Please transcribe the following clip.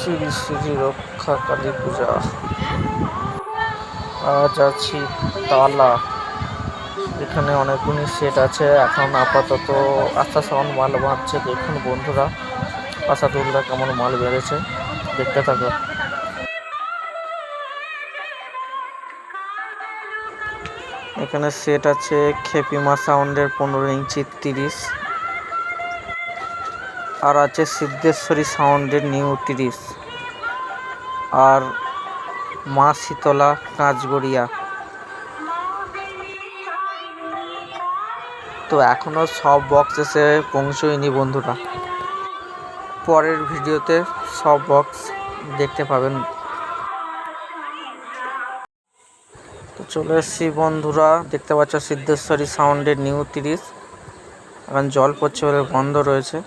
শ্রী শ্রী রক্ষা কালী পূজা। আজ আছি তালা। এখানে অনেকগুলি সেট আছে। এখন আপাতত আস্তে সাউন্ড মাল বাঁধছে। দেখুন বন্ধুরা আসাদুল্লাহ কেমন মাল বেড়েছে। দেখতে থাকো। এখানে সেট আছে খেপিমা সাউন্ডের পনেরো ইঞ্চি তিরিশ। আর আছে সিদ্ধেশ্বরী সাউন্ডের নিউ তিরিশ। আর মা শীতলা কাঁচগড়িয়া। তো এখনও সব বক্স এসে পৌঁছয়নি বন্ধুরা। পরের ভিডিওতে সব বক্স দেখতে পাবেন। তো চলে এসেছি বন্ধুরা, দেখতে পাচ্ছ সিদ্ধেশ্বরী সাউন্ডের নিউ তিরিশ। এখন জল পড়ছে বলে বন্ধ রয়েছে।